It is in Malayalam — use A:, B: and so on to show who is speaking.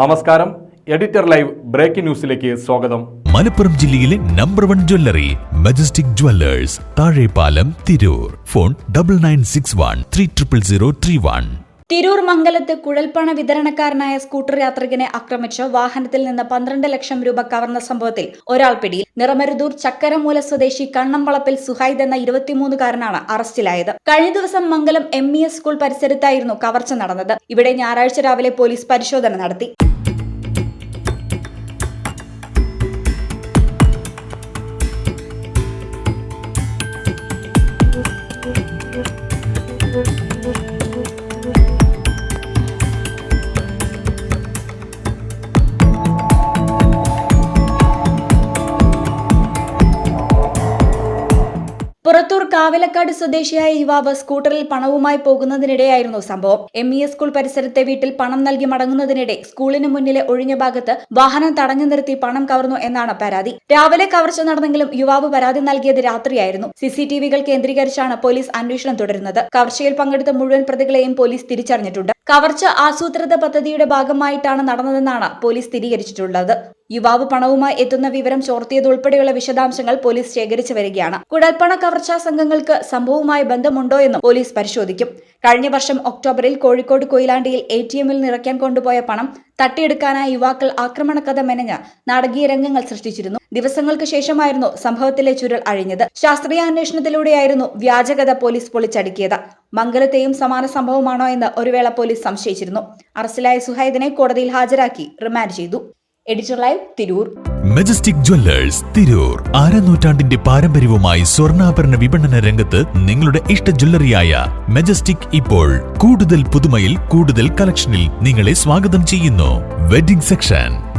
A: നമസ്കാരം. എഡിറ്റർ ലൈവ് ബ്രേക്കിംഗ് ന്യൂസിലേക്ക് സ്വാഗതം.
B: മലപ്പുറം ജില്ലയിലെ number one jewellery Majestic jewellers Thazhepalam Tirur. Phone double nine six one three triple zero three one
C: Tirur മംഗലത്ത് കുഴൽപ്പണ വിതരണക്കാരനായ സ്കൂട്ടർ യാത്രികനെ ആക്രമിച്ച് വാഹനത്തിൽ നിന്ന് പന്ത്രണ്ട് ലക്ഷം രൂപ കവർന്ന സംഭവത്തിൽ ഒരാൾ പിടിയിൽ. നിറമരുതൂർ ചക്കരമൂല സ്വദേശി കണ്ണമ്പളപ്പിൽ സുഹൈദ് എന്ന ഇരുപത്തിമൂന്നുകാരനാണ് അറസ്റ്റിലായത്. കഴിഞ്ഞ ദിവസം Mangalam M E S school പരിസരത്തായിരുന്നു കവർച്ച നടന്നത്. ഇവിടെ ഞായറാഴ്ച രാവിലെ പോലീസ് പരിശോധന നടത്തി. കാവിലക്കാട് സ്വദേശിയായ യുവാവ് സ്കൂട്ടറിൽ പണവുമായി പോകുന്നതിനിടെയായിരുന്നു സംഭവം. എം ഇ എസ് സ്കൂൾ പരിസരത്തെ വീട്ടിൽ പണം നൽകി മടങ്ങുന്നതിനിടെ സ്കൂളിന് മുന്നിലെ ഒഴിഞ്ഞ ഭാഗത്ത് വാഹനം തടഞ്ഞു നിർത്തി പണം കവർന്നു എന്നാണ് പരാതി. രാവിലെ കവർച്ച നടന്നെങ്കിലും യുവാവ് പരാതി നൽകിയത് രാത്രിയായിരുന്നു. സിസിടിവികൾ കേന്ദ്രീകരിച്ചാണ് പോലീസ് അന്വേഷണം തുടരുന്നത്. കവർച്ചയിൽ പങ്കെടുത്ത മുഴുവൻ പ്രതികളെയും പോലീസ് തിരിച്ചറിഞ്ഞിട്ടുണ്ട്. കവർച്ച ആസൂത്രിത പദ്ധതിയുടെ ഭാഗമായിട്ടാണ് നടന്നതെന്നാണ് പോലീസ് സ്ഥിരീകരിച്ചിട്ടുള്ളത്. യുവാവ് പണവുമായി എത്തുന്ന വിവരം ചോർത്തിയതുൾപ്പെടെയുള്ള വിശദാംശങ്ങൾ പോലീസ് ശേഖരിച്ചു വരികയാണ്. കുഴൽപ്പണ കവർച്ചാ സംഘങ്ങൾക്ക് സംഭവവുമായി ബന്ധമുണ്ടോ എന്നും പോലീസ് പരിശോധിക്കും. കഴിഞ്ഞ വർഷം ഒക്ടോബറിൽ കോഴിക്കോട് കൊയിലാണ്ടിയിൽ എ ടി എമ്മിൽ നിറയ്ക്കാൻ കൊണ്ടുപോയ പണം തട്ടിയെടുക്കാനായി യുവാക്കൾ ആക്രമണക്കഥ മെനഞ്ഞ് നാടകീയ രംഗങ്ങൾ സൃഷ്ടിച്ചിരുന്നു. ദിവസങ്ങൾക്ക് ശേഷമായിരുന്നു സംഭവത്തിലെ ചുരുൾ അഴിഞ്ഞത്. ശാസ്ത്രീയ അന്വേഷണത്തിലൂടെയായിരുന്നു വ്യാജകഥ പോലീസ് പൊളിച്ചടുക്കിയത്. മംഗലത്തെയും സമാന സംഭവമാണോ എന്ന് ഒരുവേള പോലീസ് സംശയിച്ചിരുന്നു. അറസ്റ്റിലായ സുഹൈദിനെ കോടതിയിൽ ഹാജരാക്കി റിമാൻഡ് ചെയ്തു. Editor live Tirur.
B: Majestic Jewellers Tirur. അരനൂറ്റാണ്ടിന്റെ പാരമ്പര്യവുമായി സ്വർണാഭരണ വിപണന രംഗത്ത് നിങ്ങളുടെ ഇഷ്ട ജ്വല്ലറിയായ മെജസ്റ്റിക് ഇപ്പോൾ കൂടുതൽ പുതുമയിൽ കൂടുതൽ കളക്ഷനിൽ നിങ്ങളെ സ്വാഗതം ചെയ്യുന്നു. Wedding section